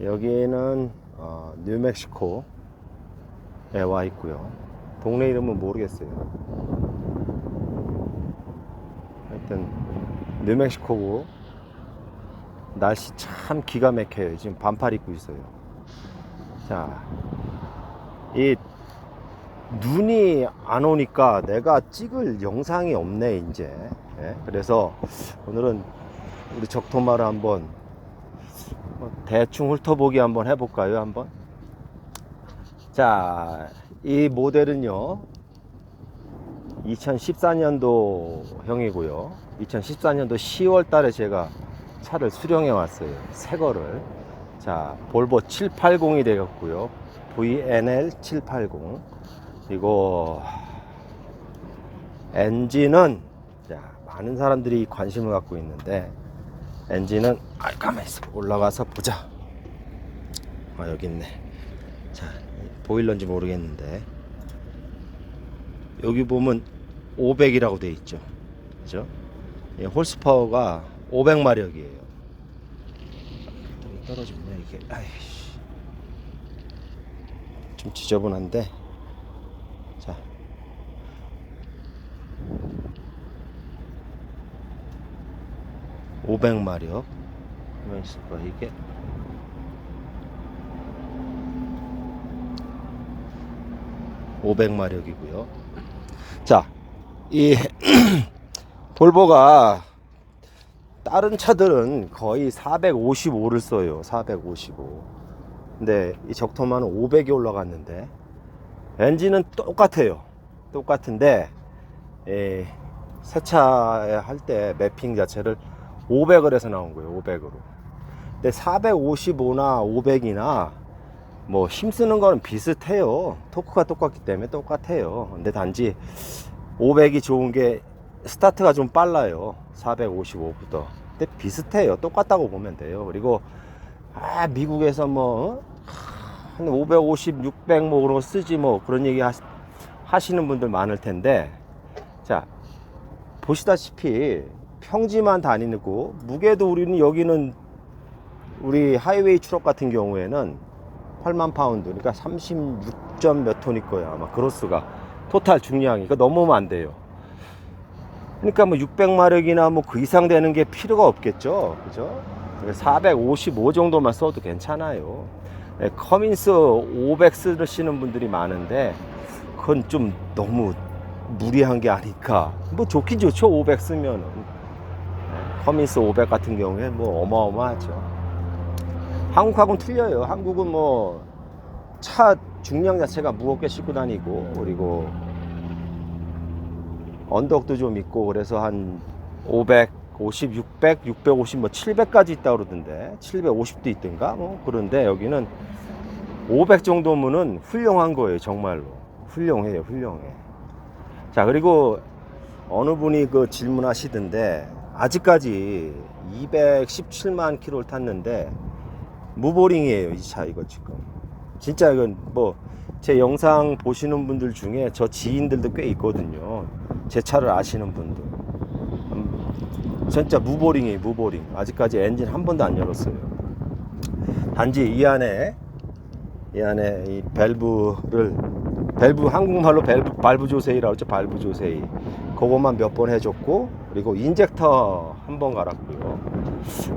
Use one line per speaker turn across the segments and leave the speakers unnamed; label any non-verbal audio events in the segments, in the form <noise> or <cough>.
여기는 어, 뉴멕시코에 와 있고요. 동네 이름은 모르겠어요. 하여튼 뉴멕시코고 날씨 참 기가 막혀요. 지금 반팔 입고 있어요. 자, 이 눈이 안 오니까 내가 찍을 영상이 없네 이제. 예, 그래서 오늘은 우리 적토마를 한번 뭐 대충 훑어보기 한번 해볼까요? 한번. 자, 이 모델은요. 2014년도 형이고요. 2014년도 10월 달에 제가 차를 수령해 왔어요. 새 거를. 자, 볼보 780이 되었고요. VNL 780. 그리고 엔진은 자, 많은 사람들이 관심을 갖고 있는데 엔진은 아, 가만히 있어. 올라가서 보자. 아, 여기 있네. 자, 보일러인지 모르겠는데 여기 보면 500이라고 돼 있죠. 그죠? 예, 홀스파워가 500마력이에요. 떨어지네 이게. 아이씨. 좀 지저분한데. (500마력) 가만 있어봐 이게 (500마력이고요) 자, 이 <clears throat> 볼보가 다른 차들은 거의 455를 써요. 455. 근데 이 적토마는 500이 올라갔는데 엔진은 똑같아요. 똑같은데 에, 세차에 할 때 매핑 자체를 500을 해서 나온 거예요. 500으로. 근데 455나 500이나 뭐 힘쓰는 거는 비슷해요. 토크가 똑같기 때문에 똑같아요. 근데 단지 500이 좋은 게 스타트가 좀 빨라요. 455부터. 근데 비슷해요. 똑같다고 보면 돼요. 그리고 아 미국에서 뭐 한 550, 600 뭐 그런 거 쓰지 뭐 그런 얘기 하시, 하시는 분들 많을 텐데 자 보시다시피 평지만 다니고 무게도 우리는 여기는 우리 하이웨이 트럭 같은 경우에는 8만 파운드 그러니까 36점 몇 톤일 거예요 아마. 그로스가. 토탈 중량이. 그러니까 넘으면 안 돼요. 그러니까 뭐 600마력이나 뭐 그 이상 되는 게 필요가 없겠죠. 그죠? 455 정도만 써도 괜찮아요. 네, 커민스 500 쓰시는 분들이 많은데 그건 좀 너무 무리한 게 아닐까. 뭐 좋긴 좋죠 500 쓰면은. 네, 커민스 500 같은 경우에 뭐 어마어마하죠. 한국하고는 틀려요. 한국은 뭐 차 중량 자체가 무겁게 싣고 다니고 그리고 언덕도 좀 있고 그래서 한 500, 50, 600, 650, 뭐 700까지 있다 그러던데 750도 있던가? 뭐 그런데 여기는 500 정도면은 훌륭한 거예요 정말로. 훌륭해요 훌륭해. 자 그리고 어느 분이 그 질문하시던데 아직까지 217만 킬로를 탔는데 무보링이에요 이 차 이거 지금. 진짜 이건 뭐 제 영상 보시는 분들 중에 저 지인들도 꽤 있거든요. 제 차를 아시는 분들. 음, 진짜 무보링이에요 무보링. 아직까지 엔진 한 번도 안 열었어요. 단지 이 안에 이 안에 이 밸브를 밸브 한국말로 밸브 발브 조세이라고 했죠 발브 조세이 그것만 몇 번 해줬고 그리고 인젝터 한 번 갈았고요.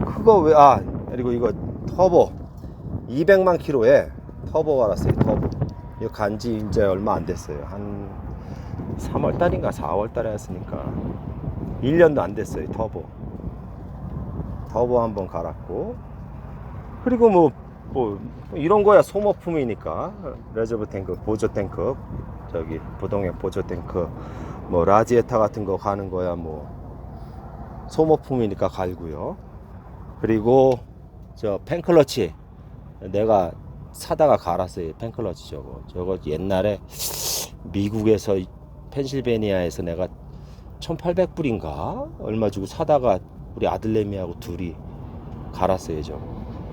그거 왜 아 그리고 이거 터보. 200만 킬로에 터보 갈았어요 터보. 이거 간지 이제 얼마 안 됐어요. 한 3월 달인가 4월 달에 했으니까 1년도 안 됐어요 터보. 터보 한 번 갈았고. 그리고 뭐, 뭐 이런 거야 소모품이니까. 레저브 탱크 보조 탱크. 저기 부동액 보조 탱크 뭐 라지에타 같은 거 가는 거야 뭐. 소모품이니까 갈고요. 그리고 저 펜클러치. 내가 사다가 갈았어요 펜클러치 저거. 저거 옛날에 미국에서 펜실베니아에서 내가 1800불인가? 얼마 주고 사다가 우리 아들내미하고 둘이 갈았어요 저거.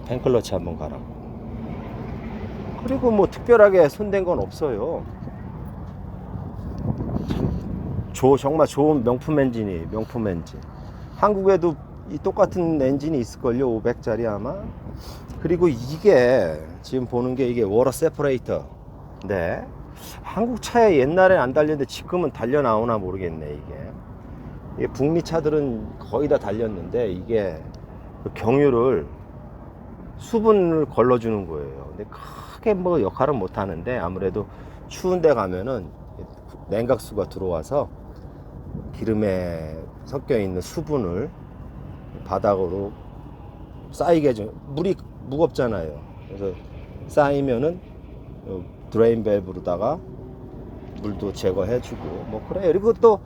펜클러치 한번 갈았고. 그리고 뭐 특별하게 손댄 건 없어요. 참, 조, 정말 좋은 명품 엔진이 명품 엔진 한국에도 이 똑같은 엔진이 있을걸요 500짜리 아마 그리고 이게 지금 보는 게 이게 워터 세퍼레이터. 네. 한국 차에 옛날에 안 달렸는데 지금은 달려 나오나 모르겠네 이게. 이게 북미 차들은 거의 다 달렸는데 이게 그 경유를 수분을 걸러주는 거예요. 근데 크게 뭐 역할은 못 하는데 아무래도 추운데 가면은 냉각수가 들어와서 기름에 섞여 있는 수분을 바닥으로 쌓이게 해줘. 물이 무겁잖아요. 그래서 쌓이면은 어, 드레인 밸브로다가 물도 제거해주고 뭐 그래요. 그리고 또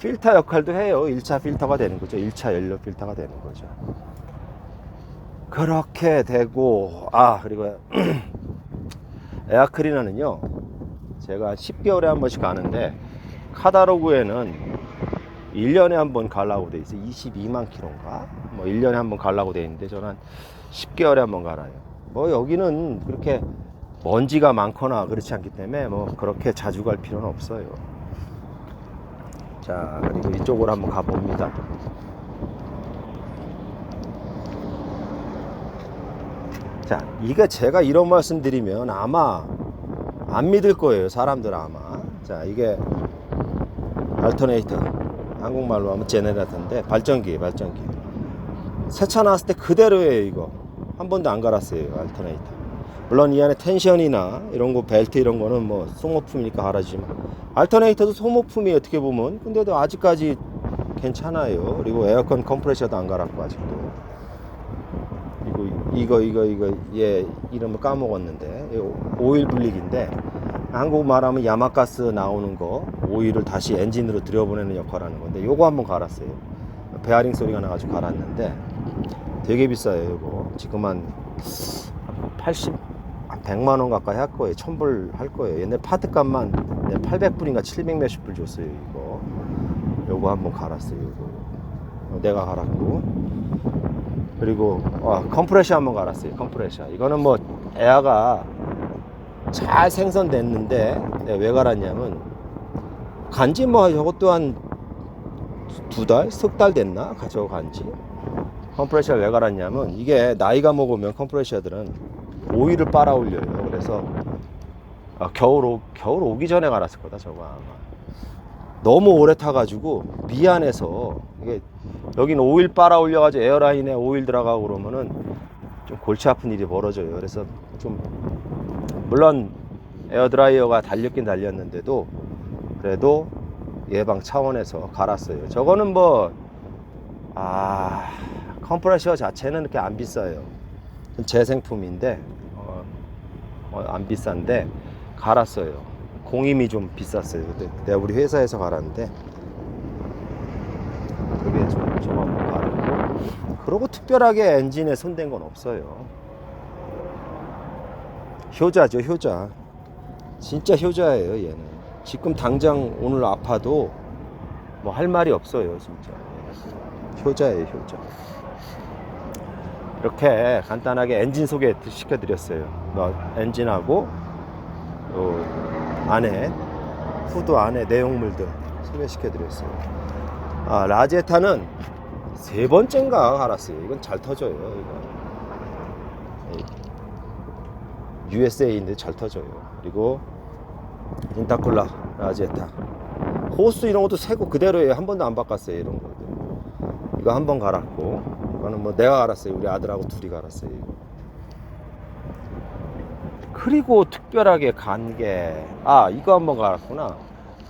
필터 역할도 해요. 1차 필터가 되는 거죠. 1차 연료 필터가 되는 거죠. 그렇게 되고 아 그리고 <clears throat> 에어클리너는요. 제가 10개월에 한 번씩 가는데 카다로그에는 1년에 한번 가려고 돼 있어. 22만 킬로인가? 뭐 1년에 한번 가려고 돼 있는데 저는 한 10개월에 한 번 갈아요. 뭐 여기는 그렇게 먼지가 많거나 그렇지 않기 때문에 뭐 그렇게 자주 갈 필요는 없어요. 자, 그리고 이쪽으로 한번 가봅니다. 자, 이게 제가 이런 말씀 드리면 아마 안 믿을 거예요. 사람들 아마. 자, 이게 알터네이터. 한국말로 하면 제네레이터인데 발전기, 발전기. 세차 나왔을 때 그대로예요, 이거. 한 번도 안 갈았어요, 알터네이터. 물론 이 안에 텐션이나 이런 거 벨트 이런 거는 뭐 소모품이니까 갈아지지만 알터네이터도 소모품이 어떻게 보면 근데도 아직까지 괜찮아요. 그리고 에어컨 컴프레셔도 안 갈았고 아직도. 그리고 이거 이거 이거 얘 이름을 까먹었는데 오일 분리기인데 한국 말 하면 야마가스 나오는 거 오일을 다시 엔진으로 들여보내는 역할을 하는 건데 요거 한번 갈았어요. 베어링 소리가 나가지고 갈았는데 되게 비싸요 이거 지금 한 80, 한 100만 원 가까이 할 거예요. 1000불 할 거예요. 옛날 파트값만 800불인가 700 몇십 불 줬어요 이거. 요거 한번 갈았어요 이거. 내가 갈았고 그리고 아, 컴프레셔 한번 갈았어요. 컴프레셔. 이거는 뭐 에어가 잘 생성됐는데 내가 왜 갈았냐면 간지 뭐 저것도 한두 달, 석 달 됐나 가져고 간지. 컴프레셔 왜 갈았냐면 이게 나이가 먹으면 컴프레셔들은 오일을 빨아 올려요. 그래서 아, 겨울 오, 겨울 오기 전에 갈았을 거다 저거 아마. 너무 오래 타가지고 미안해서 이게 여기는 오일 빨아 올려가지고 에어라인에 오일 들어가고 그러면은 좀 골치 아픈 일이 벌어져요. 그래서 좀 물론 에어드라이어가 달렸긴 달렸는데도 그래도 예방 차원에서 갈았어요. 저거는 뭐, 아, 컴프레셔 자체는 이렇게 안 비싸요. 재생품인데, 어, 어, 안 비싼데, 갈았어요. 공임이 좀 비쌌어요. 내가 우리 회사에서 갈았는데, 그게 좀, 좀 한번 갈았고, 그러고 특별하게 엔진에 손댄 건 없어요. 효자죠, 효자. 진짜 효자예요, 얘는. 지금 당장 오늘 아파도 뭐 할 말이 없어요, 진짜. 효자예요, 효자. 이렇게 간단하게 엔진 소개 시켜드렸어요. 뭐 엔진하고 요 안에 후드 안에 내용물들 소개시켜드렸어요. 아 라제타는 세 번째인가 갈았어요. 이건 잘 터져요. 이거. USA인데 잘 터져요. 그리고 인타콜라 라제타 호스 이런 것도 새고 그대로예요. 한 번도 안 바꿨어요. 이런 것들. 이거 한 번 갈았고 이거는 뭐 내가 갈았어요. 우리 아들하고 둘이 갈았어요. 이거. 그리고 특별하게 간 게 아 이거 한 번 갈았구나.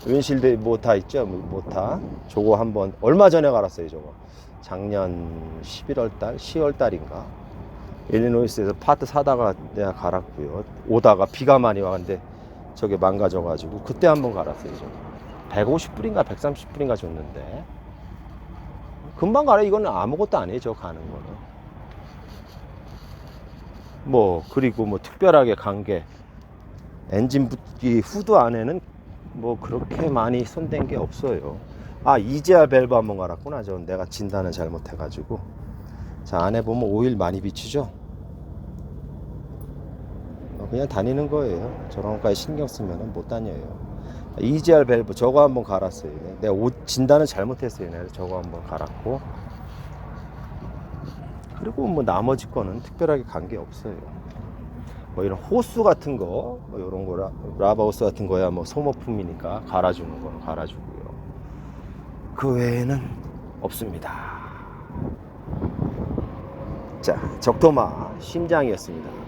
윈실드 모타 있죠? 뭐 모타. 저거 한 번 얼마 전에 갈았어요. 저거 작년 11월 달, 10월 달인가. 일리노이스에서 파트 사다가 내가 갈았고요. 오다가 비가 많이 와는데 저게 망가져가지고 그때 한번 갈았어요. 저 150불인가 130불인가 줬는데 금방 가라. 이거는 아무것도 아니에요. 저 가는 거는. 뭐 그리고 뭐 특별하게 간 게 엔진 붓기 후드 안에는 뭐 그렇게 많이 손댄 게 없어요. 아 이제야 밸브 한번 갈았구나. 저 내가 진단을 잘못해가지고. 자 안에 보면 오일 많이 비치죠? 어, 그냥 다니는 거예요. 저런 것까지 신경 쓰면 못 다녀요. EGR 밸브 저거 한번 갈았어요. 내가 옷 진단을 잘못했어요. 내가 저거 한번 갈았고. 그리고 뭐 나머지 거는 특별하게 관계 없어요. 뭐 이런 호수 같은 거, 뭐 이런 거라 라바호스 같은 거야 뭐 소모품이니까 갈아주는 거는 갈아주고요. 그 외에는 없습니다. 자 적토마 심장이었습니다.